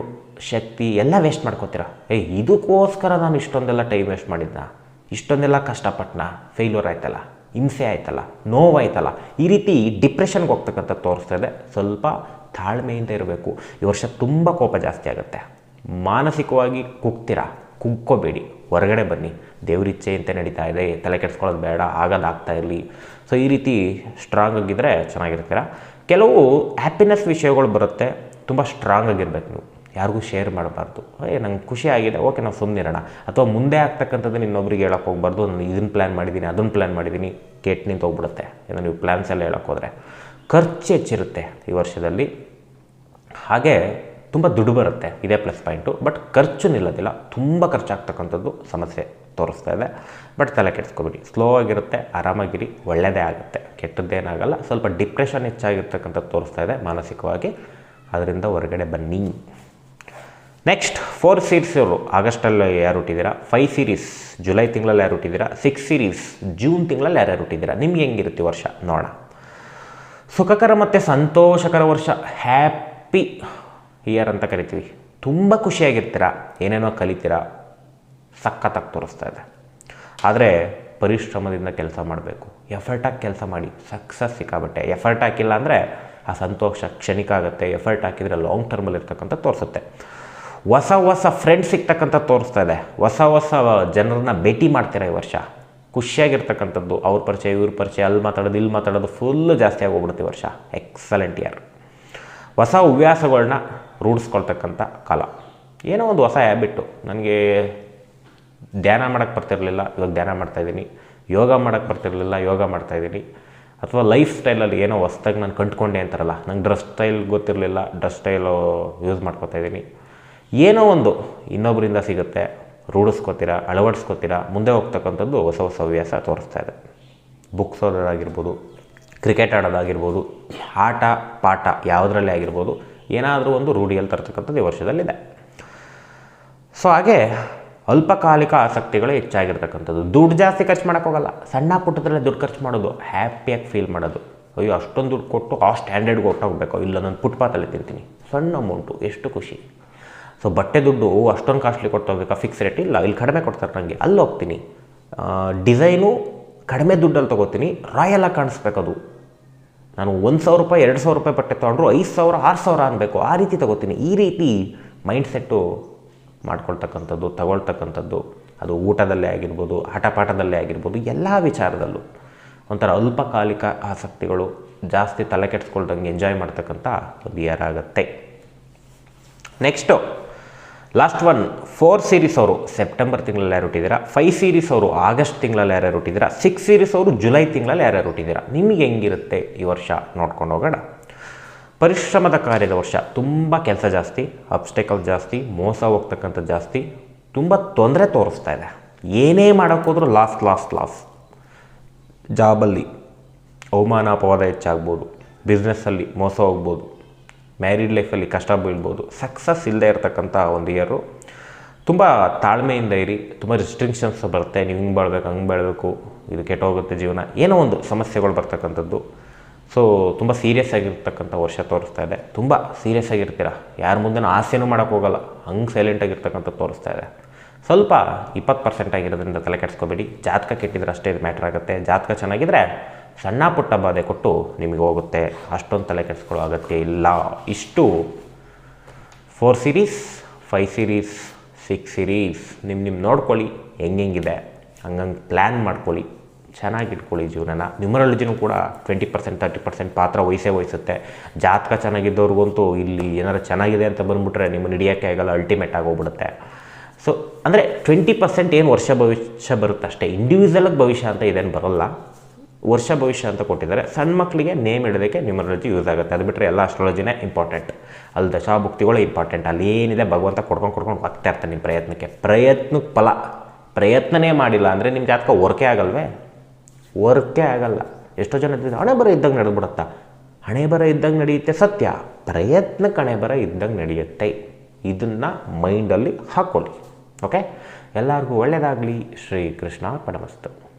Speaker 1: ಶಕ್ತಿ ಎಲ್ಲ ವೇಸ್ಟ್ ಮಾಡ್ಕೋತೀರ? ಏಯ್, ಇದಕ್ಕೋಸ್ಕರ ನಾನು ಇಷ್ಟೊಂದೆಲ್ಲ ಟೈಮ್ ವೇಸ್ಟ್ ಮಾಡಿದ್ನ? ಇಷ್ಟೊಂದೆಲ್ಲ ಕಷ್ಟಪಟ್ಟನ ಫೇಲ್ಯೂರ್ ಆಯ್ತಲ್ಲ? ಹಿಂಸೆ ಆಯ್ತಲ್ಲ? ನೋವಾಯ್ತಲ್ಲ? ಈ ರೀತಿ ಡಿಪ್ರೆಷನ್ಗೆ ಹೋಗ್ತಕ್ಕಂಥ ತೋರಿಸ್ತಾ ಇದೆ. ಸ್ವಲ್ಪ ತಾಳ್ಮೆಯಿಂದ ಇರಬೇಕು. ಈ ವರ್ಷ ತುಂಬ ಕೋಪ ಜಾಸ್ತಿ ಆಗುತ್ತೆ. ಮಾನಸಿಕವಾಗಿ ಕುಗ್ತೀರಾ? ಕುಗ್ಕೋಬೇಡಿ. ಹೊರಗಡೆ ಬನ್ನಿ. ದೇವ್ರಿಚ್ಛೆಯಂತೆ ನಡೀತಾ ಇದೆ. ತಲೆ ಕೆಡ್ಸ್ಕೊಳ್ಳೋದು ಬೇಡ. ಆಗೋದಾಗ್ತಾ ಇರಲಿ. ಸೊ ಈ ರೀತಿ ಸ್ಟ್ರಾಂಗ್ ಆಗಿದ್ದರೆ ಚೆನ್ನಾಗಿರ್ತೀರ? ಕೆಲವು ಹ್ಯಾಪಿನೆಸ್ ವಿಷಯಗಳು ಬರುತ್ತೆ. ತುಂಬ ಸ್ಟ್ರಾಂಗ್ ಆಗಿರ್ಬೇಕು ನೀವು. ಯಾರಿಗೂ ಶೇರ್ ಮಾಡಬಾರ್ದು. ಏ, ನಂಗೆ ಖುಷಿ ಆಗಿದೆ. ಓಕೆ, ನಾವು ಸುಮ್ಮನಿರೋಣ ಅಥವಾ ಮುಂದೆ ಆಗ್ತಕ್ಕಂಥದ್ದು ಇನ್ನೊಬ್ರಿಗೆ ಹೇಳೋಕೆ ಹೋಗ್ಬಾರ್ದು. ನಾನು ಇದನ್ನು ಪ್ಲ್ಯಾನ್ ಮಾಡಿದ್ದೀನಿ ಅದನ್ನು ಪ್ಲ್ಯಾನ್ ಮಾಡಿದ್ದೀನಿ ಕೇಟ್ ನಿಂತು ಹೋಗ್ಬಿಡುತ್ತೆ. ಏನೋ ನೀವು ಪ್ಲ್ಯಾನ್ಸ್ ಎಲ್ಲ ಹೇಳೋಕ್ಕೋದ್ರೆ ಖರ್ಚು ಹೆಚ್ಚಿರುತ್ತೆ ಈ ವರ್ಷದಲ್ಲಿ. ಹಾಗೆ ತುಂಬ ದುಡ್ಡು ಬರುತ್ತೆ, ಇದೇ ಪ್ಲಸ್ ಪಾಯಿಂಟು ಬಟ್ ಖರ್ಚು ನಿಲ್ಲೋದಿಲ್ಲ, ತುಂಬ ಖರ್ಚಾಗ್ತಕ್ಕಂಥದ್ದು ಸಮಸ್ಯೆ ತೋರಿಸ್ತಾ ಇದೆ. ಬಟ್ ತಲೆ ಕೆಡಿಸ್ಕೊಬೇಡಿ ಸ್ಲೋ ಆಗಿರುತ್ತೆ, ಆರಾಮಾಗಿರಿ ಒಳ್ಳೆಯದೇ ಆಗುತ್ತೆ. ಕೆಟ್ಟದ್ದೇನಾಗಲ್ಲ, ಸ್ವಲ್ಪ ಡಿಪ್ರೆಷನ್ ಹೆಚ್ಚಾಗಿರ್ತಕ್ಕಂಥದ್ದು ತೋರಿಸ್ತಾ ಇದೆ ಮಾನಸಿಕವಾಗಿ. ಅದರಿಂದ ಹೊರಗಡೆ ಬನ್ನಿ. ನೆಕ್ಸ್ಟ್ ಫೋರ್ ಸೀರೀಸ್ ಅವರು ಆಗಸ್ಟಲ್ಲಿ ಯಾರು ಹುಟ್ಟಿದ್ದೀರಾ ಫೈವ್ ಸೀರೀಸ್ ಜುಲೈ ತಿಂಗಳಲ್ಲಿ ಯಾರು ಹುಟ್ಟಿದ್ದೀರಾ ಸಿಕ್ಸ್ ಸೀರೀಸ್ ಜೂನ್ ತಿಂಗಳಲ್ಲಿ ಯಾರ್ಯಾರು ಹುಟ್ಟಿದ್ದೀರಾ ನಿಮ್ಗೆ ಹೆಂಗಿರುತ್ತೆ ವರ್ಷ? ನೋಡೋಣ. ಸುಖಕರ ಮತ್ತು ಸಂತೋಷಕರ ವರ್ಷ. ಹ್ಯಾಪಿ ಇಯರ್ ಅಂತ ಕರಿತೀವಿ. ತುಂಬ ಖುಷಿಯಾಗಿರ್ತೀರ? ಏನೇನೋ ಕಲಿತೀರಾ? ಸಖತ್ತಾಗಿ ತೋರಿಸ್ತಾ ಇದೆ. ಆದರೆ ಪರಿಶ್ರಮದಿಂದ ಕೆಲಸ ಮಾಡಬೇಕು. ಎಫರ್ಟಾಗಿ ಕೆಲಸ ಮಾಡಿ. ಸಕ್ಸಸ್ ಸಿಕ್ಕಾಬಟ್ಟೆ. ಎಫರ್ಟ್ ಹಾಕಿಲ್ಲ ಅಂದರೆ ಆ ಸಂತೋಷ ಕ್ಷಣಿಕ ಆಗುತ್ತೆ. ಎಫರ್ಟ್ ಹಾಕಿದರೆ ಲಾಂಗ್ ಟರ್ಮಲ್ಲಿ ಇರ್ತಕ್ಕಂಥ ತೋರಿಸುತ್ತೆ. ಹೊಸ ಹೊಸ ಫ್ರೆಂಡ್ಸ್ ಸಿಗ್ತಕ್ಕಂಥ ತೋರಿಸ್ತಾ ಇದೆ. ಹೊಸ ಹೊಸ ಜನರನ್ನ ಭೇಟಿ ಮಾಡ್ತೀರಾ ಈ ವರ್ಷ? ಖುಷಿಯಾಗಿರ್ತಕ್ಕಂಥದ್ದು, ಅವ್ರ ಪರಿಚಯ, ಇವ್ರ ಪರಿಚಯ, ಅಲ್ಲಿ ಮಾತಾಡೋದು, ಇಲ್ಲಿ ಮಾತಾಡೋದು ಫುಲ್ ಜಾಸ್ತಿ ಆಗೋಗ್ಬಿಡುತ್ತೆ ವರ್ಷ. ಎಕ್ಸಲೆಂಟ್ ಇಯರ್ ಹೊಸ ಹವ್ಯಾಸಗಳನ್ನ ರೂಢಿಸ್ಕೊಳ್ತಕ್ಕಂಥ ಕಾಲ. ಏನೋ ಒಂದು ಹೊಸ ಹ್ಯಾಬಿಟ್ಟು ನನಗೆ ಧ್ಯಾನ ಮಾಡೋಕ್ಕೆ ಬರ್ತಿರಲಿಲ್ಲ, ಇವಾಗ ಧ್ಯಾನ ಮಾಡ್ತಾಯಿದ್ದೀನಿ ಯೋಗ ಮಾಡೋಕ್ಕೆ ಬರ್ತಿರಲಿಲ್ಲ, ಯೋಗ ಮಾಡ್ತಾಯಿದ್ದೀನಿ ಅಥವಾ ಲೈಫ್ ಸ್ಟೈಲಲ್ಲಿ ಏನೋ ಹೊಸ್ದಾಗಿ ನಾನು ಕಂಡುಕೊಂಡೆ ಅಂತಾರಲ್ಲ, ನಂಗೆ ಡ್ರೆಸ್ ಸ್ಟೈಲ್ ಗೊತ್ತಿರಲಿಲ್ಲ ಡ್ರೆಸ್ ಸ್ಟೈಲು ಯೂಸ್ ಮಾಡ್ಕೊತಾ ಇದ್ದೀನಿ. ಏನೋ ಒಂದು ಇನ್ನೊಬ್ಬರಿಂದ ಸಿಗುತ್ತೆ ರೂಢಿಸ್ಕೋತೀರಾ, ಅಳವಡಿಸ್ಕೋತೀರಾ, ಮುಂದೆ ಹೋಗ್ತಕ್ಕಂಥದ್ದು ಹೊಸ ಹೊಸ ಹವ್ಯಾಸ ತೋರಿಸ್ತಾ ಇದೆ. ಬುಕ್ಸ್ ಓದೋದಾಗಿರ್ಬೋದು ಕ್ರಿಕೆಟ್ ಆಡೋದಾಗಿರ್ಬೋದು ಆಟ, ಪಾಠ ಯಾವುದರಲ್ಲೇ ಆಗಿರ್ಬೋದು, ಏನಾದರೂ ಒಂದು ರೂಢಿಯಲ್ಲಿ ತರ್ತಕ್ಕಂಥದ್ದು ಈ ವರ್ಷದಲ್ಲಿದೆ. ಸೊ ಹಾಗೆ ಅಲ್ಪಕಾಲಿಕ ಆಸಕ್ತಿಗಳು ಹೆಚ್ಚಾಗಿರ್ತಕ್ಕಂಥದ್ದು. ದುಡ್ಡು ಜಾಸ್ತಿ ಖರ್ಚು ಮಾಡೋಕ್ಕೋಗಲ್ಲ ಸಣ್ಣ ಪುಟ್ಟದಲ್ಲೇ ದುಡ್ಡು ಖರ್ಚು ಮಾಡೋದು ಹ್ಯಾಪಿಯಾಗಿ ಫೀಲ್ ಮಾಡೋದು. ಅಯ್ಯೋ, ಅಷ್ಟೊಂದು ದುಡ್ಡು ಕೊಟ್ಟು, ಆ ಸ್ಟ್ಯಾಂಡರ್ಡ್ಗೆ ಹೊಟ್ಟೋಗ್ಬೇಕು ಇಲ್ಲ, ನಾನು ಫುಟ್ಪಾತಲ್ಲಿ ತಿಂತೀನಿ. ಸಣ್ಣ ಅಮೌಂಟು ಎಷ್ಟು ಖುಷಿ. ಸೊ ಬಟ್ಟೆ ದುಡ್ಡು ಅಷ್ಟೊಂದು ಕಾಸ್ಟ್ಲಿ ಕೊಟ್ಟೋಗ್ಬೇಕಾ ಫಿಕ್ಸ್ ರೇಟ್ ಇಲ್ಲ. ಇಲ್ಲಿ ಕಡಿಮೆ ಕೊಡ್ತಾರೆ ನನಗೆ ಅಲ್ಲಿ ಹೋಗ್ತೀನಿ. ಡಿಸೈನು ಕಡಿಮೆ ದುಡ್ಡಲ್ಲಿ ತೊಗೋತೀನಿ. ರಾಯಲಾಗಿ ಕಾಣಿಸ್ಬೇಕದು. ನಾನು ಒಂದು ಸಾವಿರ ರೂಪಾಯಿ, ಎರಡು ಸಾವಿರ ರೂಪಾಯಿ ಬಟ್ಟೆ ತೊಗೊಂಡ್ರು ಐದು ಸಾವಿರ, ಆರು ಸಾವಿರ ಅನ್ಬೇಕು. ಆ ರೀತಿ ತೊಗೋತೀನಿ. ಈ ರೀತಿ ಮೈಂಡ್ಸೆಟ್ಟು ಮಾಡ್ಕೊಳ್ತಕ್ಕಂಥದ್ದು, ತಗೊಳ್ತಕ್ಕಂಥದ್ದು. ಅದು ಊಟದಲ್ಲೇ ಆಗಿರ್ಬೋದು ಹಠಪಾಠದಲ್ಲೇ ಪಾಠದಲ್ಲೇ ಆಗಿರ್ಬೋದು, ಎಲ್ಲ ವಿಚಾರದಲ್ಲೂ. ಒಂಥರ ಅಲ್ಪಕಾಲಿಕ ಆಸಕ್ತಿಗಳು, ಜಾಸ್ತಿ ತಲೆ ಕೆಡಿಸ್ಕೊಳ್ದಂಗೆ ಎಂಜಾಯ್ ಮಾಡ್ತಕ್ಕಂಥ ಬಿಯರ್ ಆಗುತ್ತೆ. Next last one four series ಅವರು ಸೆಪ್ಟೆಂಬರ್ ತಿಂಗಳಲ್ಲಿ ಯಾರು ಹುಟ್ಟಿದ್ದೀರಾ ಫೈವ್ ಸೀರೀಸ್ ಅವರು ಆಗಸ್ಟ್ ತಿಂಗಳಲ್ಲಿ ಯಾರ್ಯಾರು ಹುಟ್ಟಿದ್ದೀರಾ ಸಿಕ್ಸ್ ಸೀರೀಸ್ ಅವರು ಜುಲೈ ತಿಂಗಳಲ್ಲಿ ಯಾರ್ಯಾರು ಹುಟ್ಟಿದ್ದೀರಾ ನಿಮಗೆ ಹೆಂಗಿರುತ್ತೆ ಈ ವರ್ಷ ನೋಡ್ಕೊಂಡು ಹೋಗೋಣ. ಪರಿಶ್ರಮದ ಕಾರ್ಯದ ವರ್ಷ, ತುಂಬ ಕೆಲಸ ಜಾಸ್ತಿ ಅಬ್ಸ್ಟೆಕಲ್ ಜಾಸ್ತಿ, ಮೋಸ ಹೋಗ್ತಕ್ಕಂಥ ಜಾಸ್ತಿ, ತುಂಬ ತೊಂದರೆ ತೋರಿಸ್ತಾ ಇದೆ. ಏನೇ ಮಾಡೋಕ್ಕೋದ್ರು ಲಾಸ್ ಲಾಸ್ ಲಾಸ್ ಜಾಬಲ್ಲಿ ಅವಮಾನ, ಅಪವಾದ ಹೆಚ್ಚಾಗ್ಬೋದು. ಬಿಸ್ನೆಸ್ಸಲ್ಲಿ ಮೋಸ ಹೋಗ್ಬೋದು. ಮ್ಯಾರಿಡ್ ಲೈಫಲ್ಲಿ ಕಷ್ಟ ಬೀಳ್ಬೋದು. ಸಕ್ಸಸ್ ಇಲ್ಲದೆ ಇರತಕ್ಕಂಥ ಒಂದು ಇಯರು ತುಂಬ ತಾಳ್ಮೆಯಿಂದ ಇರಿ. ತುಂಬ ರಿಸ್ಟ್ರಿಕ್ಷನ್ಸ್ ಬರುತ್ತೆ. ನೀವು ಹಿಂಗೆ ಬಾಳ್ಬೇಕು, ಹಂಗೆ ಬೆಳಬೇಕು. ಇದು ಕೆಟ್ಟೋಗುತ್ತೆ ಜೀವನ. ಏನೋ ಒಂದು ಸಮಸ್ಯೆಗಳು ಬರ್ತಕ್ಕಂಥದ್ದು. ಸೊ ತುಂಬ ಸೀರಿಯಸ್ ಆಗಿರ್ತಕ್ಕಂಥ ವರ್ಷ ತೋರಿಸ್ತಾ ಇದೆ. ತುಂಬ ಸೀರಿಯಸ್ ಆಗಿರ್ತೀರ? ಯಾರ ಮುಂದೆ ಆಸೆನೂ ಮಾಡೋಕ್ಕೋಗಲ್ಲ ಹಂಗೆ ಸೈಲೆಂಟಾಗಿರ್ತಕ್ಕಂಥದ್ದು ತೋರಿಸ್ತಾ ಇದೆ. ಸ್ವಲ್ಪ ಇಪ್ಪತ್ತು ಪರ್ಸೆಂಟ್ ಆಗಿರೋದ್ರಿಂದ ತಲೆ ಕೆಡಿಸ್ಕೋಬೇಡಿ. ಜಾತಕ ಕೆಟ್ಟಿದ್ರೆ ಅಷ್ಟೇ ಇದು ಮ್ಯಾಟ್ರ್ ಆಗುತ್ತೆ. ಜಾತಕ ಚೆನ್ನಾಗಿದ್ರೆ ಸಣ್ಣ ಪುಟ್ಟ ಬಾಧೆ ಕೊಟ್ಟು ನಿಮಗೆ ಹೋಗುತ್ತೆ. ಅಷ್ಟೊಂದು ತಲೆ ಕೆಡಿಸ್ಕೊಳ್ಳೋ ಅಗತ್ಯ ಇಲ್ಲ. ಇಷ್ಟು four series five series six series ನಿಮ್ಮ ನಿಮ್ಮ ನೋಡ್ಕೊಳ್ಳಿ. ಹೆಂಗೆಂಗಿದೆ? ಹಂಗಂಗೆ ಪ್ಲ್ಯಾನ್ ಮಾಡ್ಕೊಳ್ಳಿ. ಚೆನ್ನಾಗಿಟ್ಕೊಳ್ಳಿ ಜೀವನನ. ನ್ಯೂಮರಾಲಜಿನೂ ಕೂಡ ಟ್ವೆಂಟಿ ಪರ್ಸೆಂಟ್ ತರ್ಟಿ ಪರ್ಸೆಂಟ್ ಪಾತ್ರ ವಹಿಸೇ ವಹಿಸುತ್ತೆ. ಜಾತಕ ಚೆನ್ನಾಗಿದ್ದವ್ರಿಗಂತೂ ಇಲ್ಲಿ ಏನಾರು ಚೆನ್ನಾಗಿದೆ ಅಂತ ಬಂದುಬಿಟ್ರೆ ನಿಮ್ಮನ್ನು ಹಿಡಿಯೋಕ್ಕೆ ಆಗಲ್ಲ ಅಲ್ಟಿಮೇಟ್ ಆಗೋಗ್ಬಿಡುತ್ತೆ ಸೊ ಅಂದರೆ ಟ್ವೆಂಟಿ ಪರ್ಸೆಂಟ್ ಏನು ವರ್ಷ ಭವಿಷ್ಯ ಬರುತ್ತೆ ಅಷ್ಟೇ ಇಂಡಿವಿಜುವಲಾಗಿ ಭವಿಷ್ಯ ಅಂತ ಇದೇನು ಬರೋಲ್ಲ. ವರ್ಷ ಭವಿಷ್ಯ ಅಂತ ಕೊಟ್ಟಿದ್ದಾರೆ. ಸಣ್ಣ ಮಕ್ಕಳಿಗೆ ನೇಮ್ ಇಡೋದಕ್ಕೆ ನ್ಯೂಮರಾಲಜಿ ಯೂಸ್ ಆಗುತ್ತೆ. ಅದು ಬಿಟ್ಟರೆ ಎಲ್ಲ ಅಸ್ಟ್ರಾಲಜಿನೇ ಇಂಪಾರ್ಟೆಂಟ್ ಅಲ್ಲಿ ದಶಾಭುಕ್ತಿಗಳು ಇಂಪಾರ್ಟೆಂಟ್ ಅಲ್ಲಿ ಏನಿದೆ ಭಗವಂತ ಕೊಡ್ಕೊಂಡು ಕೊಡ್ಕೊಂಡು ಹೋಗ್ತಾ ಇರ್ತಾನೆ ನಿಮ್ಮ ಪ್ರಯತ್ನಕ್ಕೆ. ಪ್ರಯತ್ನಕ್ಕೆ ಫಲ. ಪ್ರಯತ್ನನೇ ಮಾಡಿಲ್ಲ ಅಂದರೆ ನಿಮ್ಮ ಜಾತಕ ವರ್ಕೇ ಆಗಲ್ವೇ? ವರ್ಕೇ ಆಗಲ್ಲ. ಎಷ್ಟೋ ಜನ ಹಣೆ ಬರ ಇದ್ದಂಗೆ ನಡೆದ್ಬಿಡುತ್ತಾ? ಹಣೆ ಬರ ಇದ್ದಂಗೆ ನಡೆಯುತ್ತೆ ಸತ್ಯ. ಪ್ರಯತ್ನಕ್ಕೆ ಹಣೆ ಬರ ಇದ್ದಂಗೆ ನಡೆಯುತ್ತೆ. ಇದನ್ನು ಮೈಂಡಲ್ಲಿ ಹಾಕ್ಕೊಳ್ಳಿ ಓಕೆ ಎಲ್ಲರಿಗೂ ಒಳ್ಳೆಯದಾಗಲಿ ಶ್ರೀ ಕೃಷ್ಣ ಪರಮಸ್ತು.